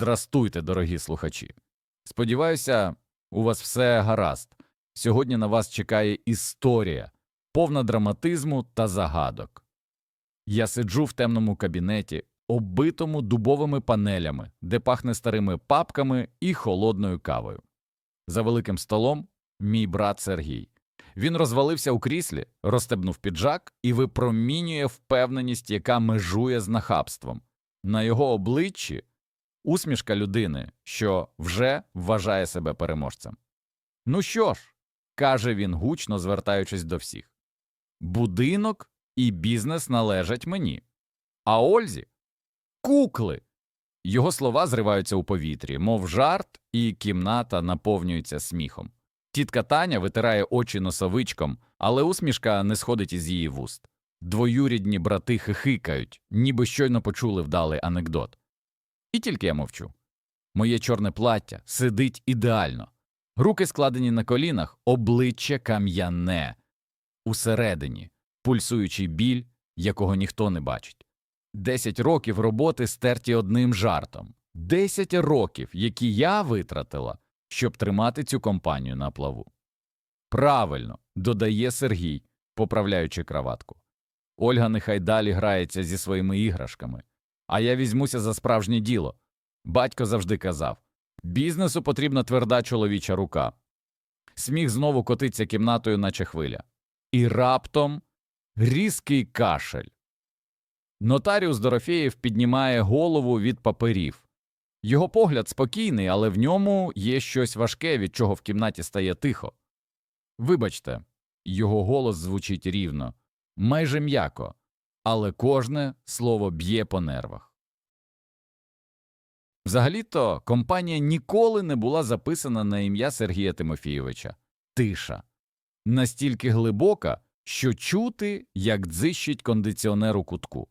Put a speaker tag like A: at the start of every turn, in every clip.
A: Здрастуйте, дорогі слухачі. Сподіваюся, у вас все гаразд. Сьогодні на вас чекає історія, повна драматизму та загадок. Я сиджу в темному кабінеті, оббитому дубовими панелями, де пахне старими папками і холодною кавою. За великим столом мій брат Сергій. Він розвалився у кріслі, розстебнув піджак і випромінює впевненість, яка межує з нахабством. На його обличчі усмішка людини, що вже вважає себе переможцем. Ну що ж, каже він гучно, звертаючись до всіх. Будинок і бізнес належать мені. А Ользі кукли. Його слова зриваються у повітрі, мов жарт, і кімната наповнюється сміхом. Тітка Таня витирає очі носовичком, але усмішка не сходить із її вуст. Двоюрідні брати хихикають, ніби щойно почули вдалий анекдот. І тільки я мовчу. Моє чорне плаття сидить ідеально. Руки складені на колінах, обличчя кам'яне. Усередині пульсуючий біль, якого ніхто не бачить. Десять років роботи стерті одним жартом. Десять років, які я витратила, щоб тримати цю компанію на плаву. Правильно, додає Сергій, поправляючи краватку. Ольга нехай далі грається зі своїми іграшками, а я візьмуся за справжнє діло. Батько завжди казав бізнесу потрібна тверда чоловіча рука. Сміх знову котиться кімнатою, наче хвиля. І раптом різкий кашель. Нотаріус Дорофєєв піднімає голову від паперів. Його погляд спокійний, але в ньому є щось важке, від чого в кімнаті стає тихо. Вибачте, його голос звучить рівно, майже м'яко, але кожне слово б'є по нервах. Взагалі-то компанія ніколи не була записана на ім'я Сергія Тимофійовича. Тиша. Настільки глибока, що чути, як дзищить кондиціонер у кутку.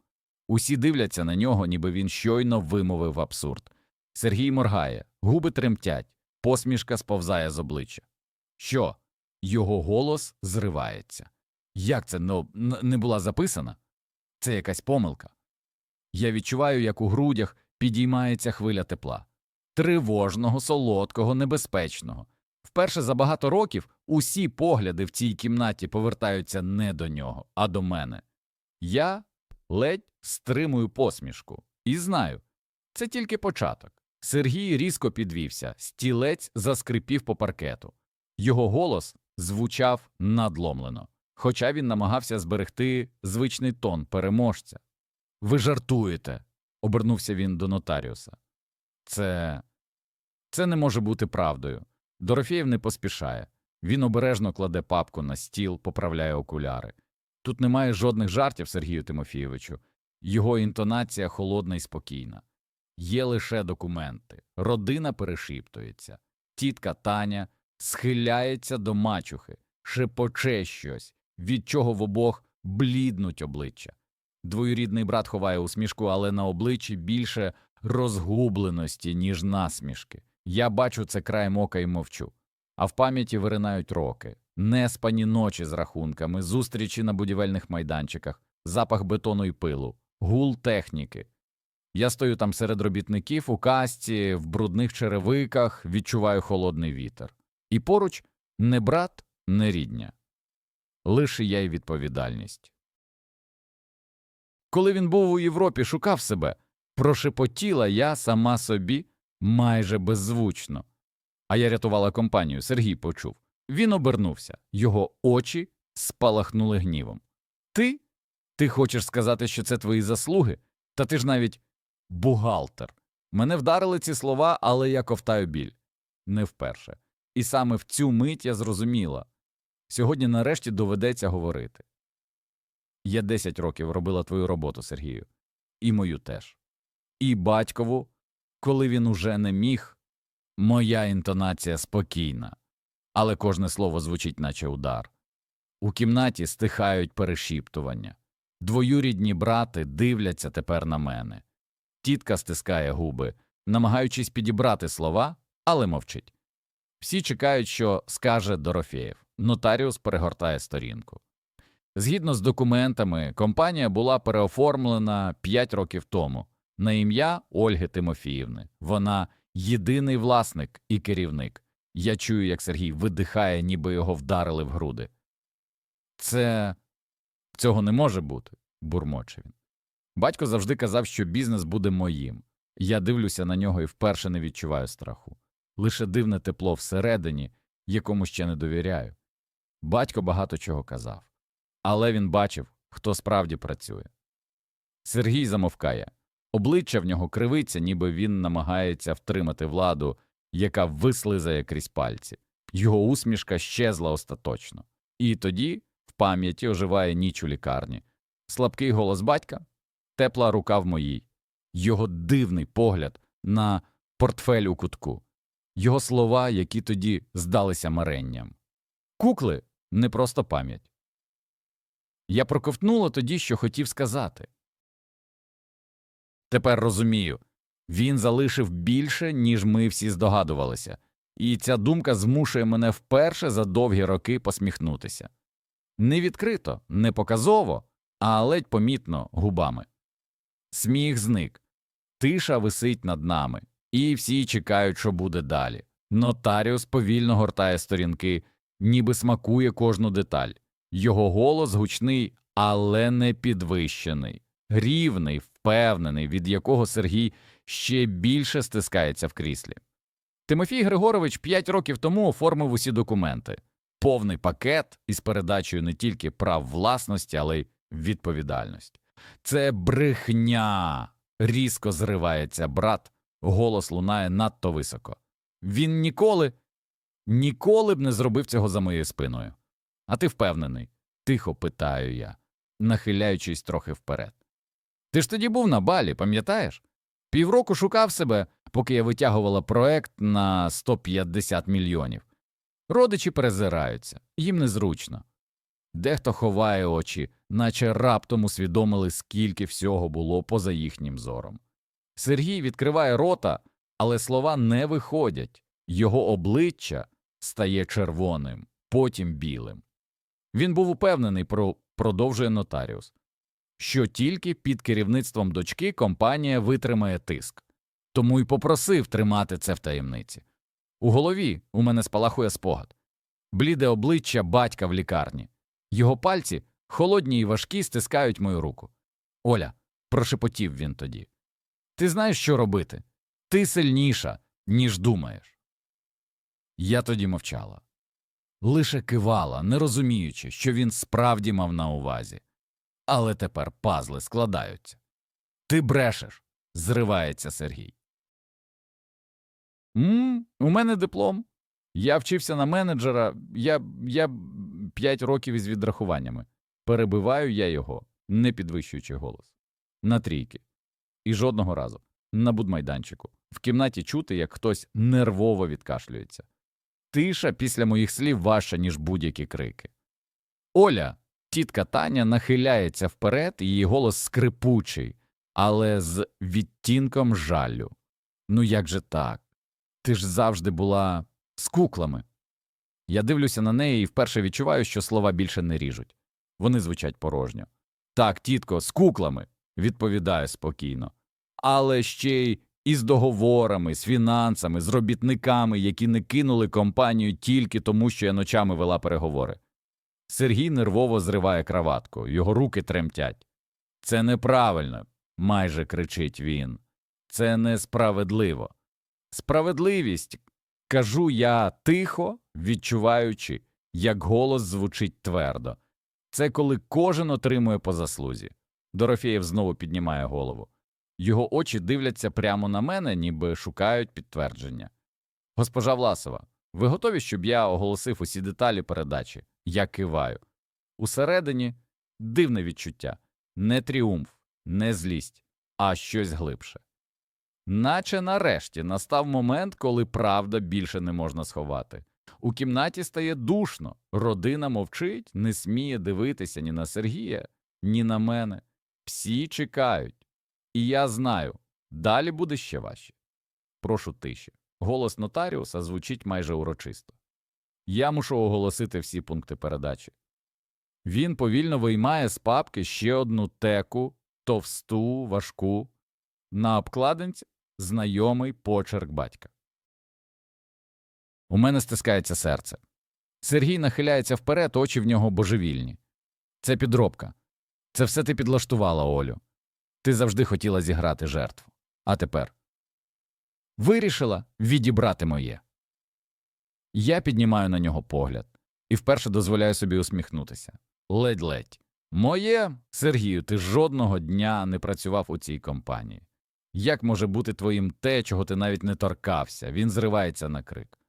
A: Усі дивляться на нього, ніби він щойно вимовив абсурд. Сергій моргає, губи тремтять, посмішка сповзає з обличчя. Що? Його голос зривається. Як це ну, не була записана? Це якась помилка. Я відчуваю, як у грудях підіймається хвиля тепла. Тривожного, солодкого, небезпечного. Вперше за багато років усі погляди в цій кімнаті повертаються не до нього, а до мене. Я ледь стримую посмішку. І знаю, це тільки початок. Сергій різко підвівся, стілець заскрипів по паркету. Його голос звучав надломлено, хоча він намагався зберегти звичний тон переможця. Ви жартуєте, обернувся він до нотаріуса. Це. Це не може бути правдою. Дорофєєв не поспішає. Він обережно кладе папку на стіл, поправляє окуляри. Тут немає жодних жартів, Сергію Тимофійовичу. Його інтонація холодна і спокійна. Є лише документи. Родина перешіптується. Тітка Таня схиляється до мачухи, шепоче щось, від чого в обох бліднуть обличчя. Двоюрідний брат ховає усмішку, але на обличчі більше розгубленості, ніж насмішки. Я бачу це краєм ока і мовчу. А в пам'яті виринають роки, неспані ночі з рахунками, зустрічі на будівельних майданчиках, запах бетону і пилу, гул техніки. Я стою там серед робітників у касті, в брудних черевиках, відчуваю холодний вітер. І поруч не брат, не рідня. Лише я й відповідальність. Коли він був у Європі, шукав себе, прошепотіла я сама собі майже беззвучно. А я рятувала компанію, Сергій почув. Він обернувся, його очі спалахнули гнівом. Ти? Ти хочеш сказати, що це твої заслуги? Та ти ж навіть бухгалтер. Мене вдарили ці слова, але я ковтаю біль. Не вперше. І саме в цю мить я зрозуміла. Сьогодні нарешті доведеться говорити. Я 10 років робила твою роботу, Сергію, і мою теж. І батькову, коли він уже не міг, моя інтонація спокійна, але кожне слово звучить, наче удар. У кімнаті стихають перешіптування. Двоюрідні брати дивляться тепер на мене. Тітка стискає губи, намагаючись підібрати слова, але мовчить. Всі чекають, що скаже Дорофєєв. Нотаріус перегортає сторінку. Згідно з документами, компанія була переоформлена 5 років тому. на ім'я Ольги Тимофіївни. Вона єдиний власник і керівник. Я чую, як Сергій видихає, ніби його вдарили в груди. Це цього не може бути, бурмоче він. Батько завжди казав, що бізнес буде моїм. Я дивлюся на нього і вперше не відчуваю страху. Лише дивне тепло всередині, якому ще не довіряю. Батько багато чого казав, але він бачив, хто справді працює. Сергій замовкає. Обличчя в нього кривиться, ніби він намагається втримати владу, яка вислизає крізь пальці. Його усмішка щезла остаточно. І тоді в пам'яті оживає ніч у лікарні. Слабкий голос батька, тепла рука в моїй, його дивний погляд на портфель у кутку, його слова, які тоді здалися маренням. Кукли не просто пам'ять. Я проковтнула тоді, що хотів сказати. Тепер розумію він залишив більше, ніж ми всі здогадувалися, і ця думка змушує мене вперше за довгі роки посміхнутися. Не відкрито, не показово, а ледь помітно губами. Сміх зник, тиша висить над нами, і всі чекають, що буде далі. Нотаріус повільно гортає сторінки, ніби смакує кожну деталь. Його голос гучний, але не підвищений, рівний, впевнений, від якого Сергій ще більше стискається в кріслі. Тимофій Григорович п'ять років тому оформив усі документи, повний пакет із передачею не тільки прав власності, але й відповідальності. Це брехня. різко зривається брат, голос лунає надто високо. Він ніколи, ніколи б не зробив цього за моєю спиною. А ти впевнений? Тихо питаю я, нахиляючись трохи вперед. Ти ж тоді був на балі, пам'ятаєш? Півроку шукав себе, поки я витягувала проект на 150 мільйонів. Родичі перезираються, їм незручно. Дехто ховає очі, наче раптом усвідомили, скільки всього було поза їхнім зором. Сергій відкриває рота, але слова не виходять, його обличчя стає червоним, потім білим. Він був упевнений, про продовжує нотаріус, що тільки під керівництвом дочки компанія витримає тиск, тому й попросив тримати це в таємниці. У голові у мене спалахує спогад бліде обличчя батька в лікарні. Його пальці, холодні й важкі, стискають мою руку. Оля, прошепотів він тоді. Ти знаєш, що робити? Ти сильніша, ніж думаєш. Я тоді мовчала. Лише кивала, не розуміючи, що він справді мав на увазі. Але тепер пазли складаються. Ти брешеш, зривається Сергій. «М, у мене диплом. Я вчився на менеджера, я, я п'ять років із відрахуваннями. Перебиваю я його, не підвищуючи голос. На трійки. І жодного разу. На будмайданчику. В кімнаті чути, як хтось нервово відкашлюється. Тиша після моїх слів важча, ніж будь-які крики. Оля, тітка Таня, нахиляється вперед, її голос скрипучий, але з відтінком жалю. Ну як же так? Ти ж завжди була з куклами. Я дивлюся на неї і вперше відчуваю, що слова більше не ріжуть. Вони звучать порожньо. Так, тітко, з куклами, відповідаю спокійно. Але ще й із договорами, з фінансами, з робітниками, які не кинули компанію тільки тому, що я ночами вела переговори. Сергій нервово зриває краватку, його руки тремтять. Це неправильно, майже кричить він. Це несправедливо. Справедливість, кажу я тихо, відчуваючи, як голос звучить твердо. Це коли кожен отримує по заслузі. Дорофєєв знову піднімає голову. Його очі дивляться прямо на мене, ніби шукають підтвердження. Госпожа Власова, ви готові, щоб я оголосив усі деталі передачі? Я киваю. Усередині дивне відчуття не тріумф, не злість, а щось глибше. Наче нарешті настав момент, коли правда більше не можна сховати. У кімнаті стає душно, родина мовчить, не сміє дивитися ні на Сергія, ні на мене. Всі чекають. І я знаю, далі буде ще важче. Прошу тиші. Голос нотаріуса звучить майже урочисто. Я мушу оголосити всі пункти передачі. Він повільно виймає з папки ще одну теку, товсту, важку. на обкладинці знайомий почерк батька. У мене стискається серце. Сергій нахиляється вперед, очі в нього божевільні. Це підробка. Це все ти підлаштувала, Олю. Ти завжди хотіла зіграти жертву. А тепер вирішила відібрати моє. Я піднімаю на нього погляд і вперше дозволяю собі усміхнутися. Ледь-ледь. Моє, Сергію, ти жодного дня не працював у цій компанії. Як може бути твоїм те, чого ти навіть не торкався? Він зривається на крик.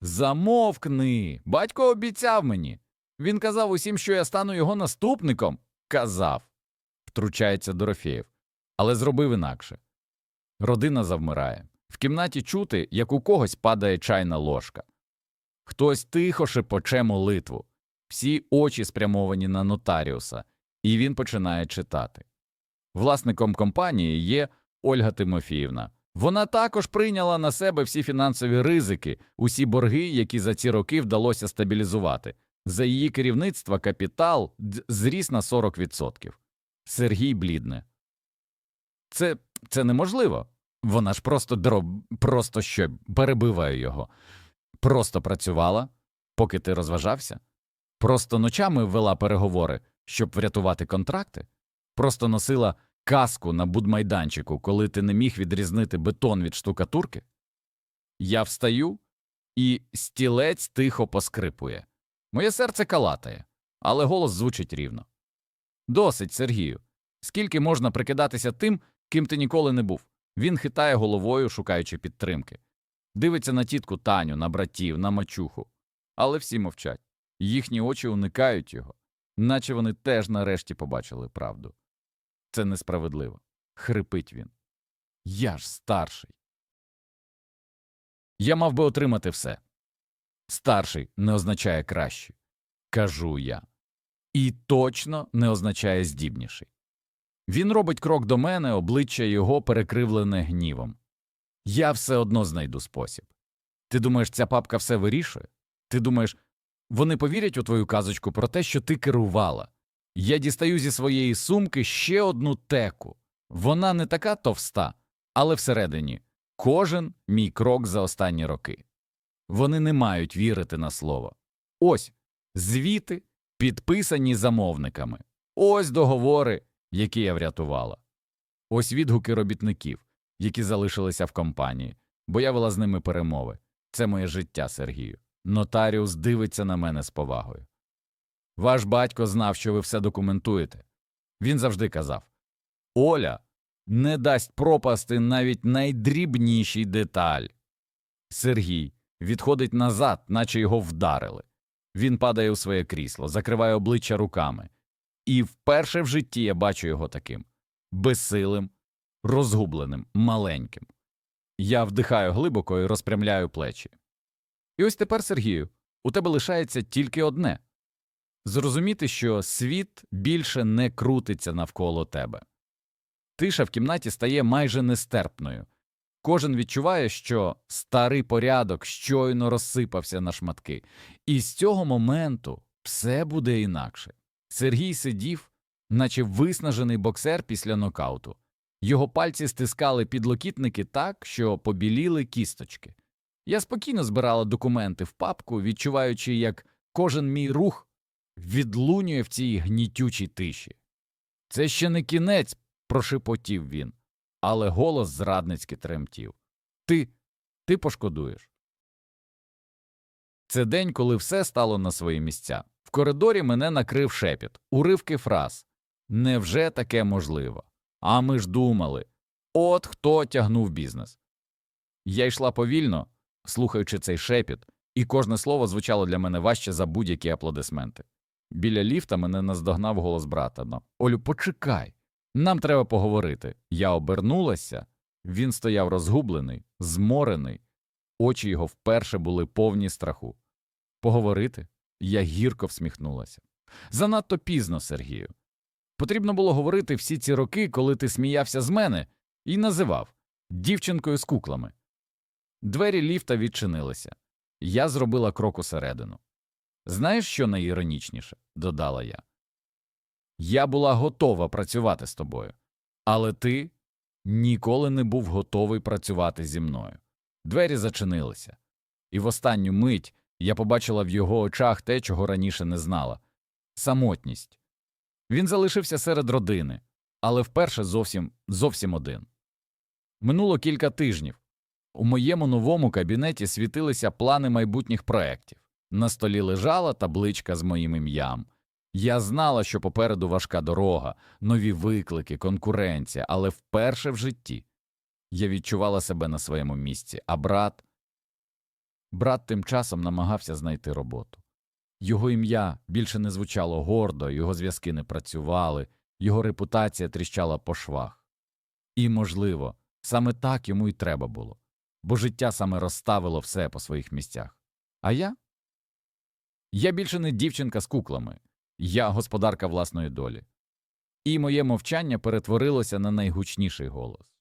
A: Замовкни. Батько обіцяв мені. Він казав усім, що я стану його наступником. Казав. Втручається Дорофєєв. Але зробив інакше. Родина завмирає. В кімнаті чути, як у когось падає чайна ложка. Хтось тихо шепоче молитву. Всі очі спрямовані на нотаріуса, і він починає читати. Власником компанії є Ольга Тимофіївна. Вона також прийняла на себе всі фінансові ризики, усі борги, які за ці роки вдалося стабілізувати. За її керівництва капітал зріс на 40%. Сергій блідне. Це, це неможливо. Вона ж просто дроб, просто що перебиваю його. Просто працювала, поки ти розважався. Просто ночами вела переговори, щоб врятувати контракти. Просто носила каску на будмайданчику, коли ти не міг відрізнити бетон від штукатурки. Я встаю, і стілець тихо поскрипує. Моє серце калатає, але голос звучить рівно. Досить, Сергію. Скільки можна прикидатися тим, ким ти ніколи не був? Він хитає головою, шукаючи підтримки. Дивиться на тітку Таню, на братів, на мачуху. Але всі мовчать. Їхні очі уникають його, наче вони теж нарешті побачили правду. Це несправедливо. Хрипить він. Я ж старший. Я мав би отримати все. Старший не означає кращий. Кажу я. І точно не означає здібніший. Він робить крок до мене, обличчя його перекривлене гнівом. Я все одно знайду спосіб. Ти думаєш, ця папка все вирішує? Ти думаєш, вони повірять у твою казочку про те, що ти керувала. Я дістаю зі своєї сумки ще одну теку. Вона не така товста, але всередині кожен мій крок за останні роки. Вони не мають вірити на слово. Ось звіти, підписані замовниками. Ось договори, які я врятувала. Ось відгуки робітників, які залишилися в компанії, бо я вела з ними перемови. Це моє життя, Сергію. Нотаріус дивиться на мене з повагою. Ваш батько знав, що ви все документуєте. Він завжди казав Оля не дасть пропасти навіть найдрібнішій деталь. Сергій відходить назад, наче його вдарили. Він падає у своє крісло, закриває обличчя руками. І вперше в житті я бачу його таким безсилим, розгубленим, маленьким. Я вдихаю глибоко і розпрямляю плечі. І ось тепер, Сергію, у тебе лишається тільки одне зрозуміти, що світ більше не крутиться навколо тебе. Тиша в кімнаті стає майже нестерпною. Кожен відчуває, що старий порядок щойно розсипався на шматки, і з цього моменту все буде інакше. Сергій сидів, наче виснажений боксер після нокауту. Його пальці стискали підлокітники так, що побіліли кісточки. Я спокійно збирала документи в папку, відчуваючи, як кожен мій рух відлунює в цій гнітючій тиші. Це ще не кінець, прошепотів він, але голос зрадницьки тремтів. Ти, ти пошкодуєш. Це день, коли все стало на свої місця. В коридорі мене накрив шепіт, уривки фраз. Невже таке можливо? А ми ж думали. От хто тягнув бізнес. Я йшла повільно, слухаючи цей шепіт, і кожне слово звучало для мене важче за будь-які аплодисменти. Біля ліфта мене наздогнав голос брата. «Ну, Олю, почекай. Нам треба поговорити. Я обернулася. Він стояв розгублений, зморений. Очі його вперше були повні страху. Поговорити? Я гірко всміхнулася. Занадто пізно, Сергію. Потрібно було говорити всі ці роки, коли ти сміявся з мене і називав дівчинкою з куклами. Двері ліфта відчинилися. Я зробила крок усередину. Знаєш, що найіронічніше? додала я. Я була готова працювати з тобою, але ти ніколи не був готовий працювати зі мною. Двері зачинилися, і в останню мить я побачила в його очах те, чого раніше не знала самотність. Він залишився серед родини, але вперше зовсім зовсім один. Минуло кілька тижнів. У моєму новому кабінеті світилися плани майбутніх проєктів. На столі лежала табличка з моїм ім'ям. Я знала, що попереду важка дорога, нові виклики, конкуренція, але вперше в житті я відчувала себе на своєму місці, а брат. Брат тим часом намагався знайти роботу. Його ім'я більше не звучало гордо, його зв'язки не працювали, його репутація тріщала по швах. І, можливо, саме так йому й треба було, бо життя саме розставило все по своїх місцях. А я? Я більше не дівчинка з куклами, я господарка власної долі. І моє мовчання перетворилося на найгучніший голос.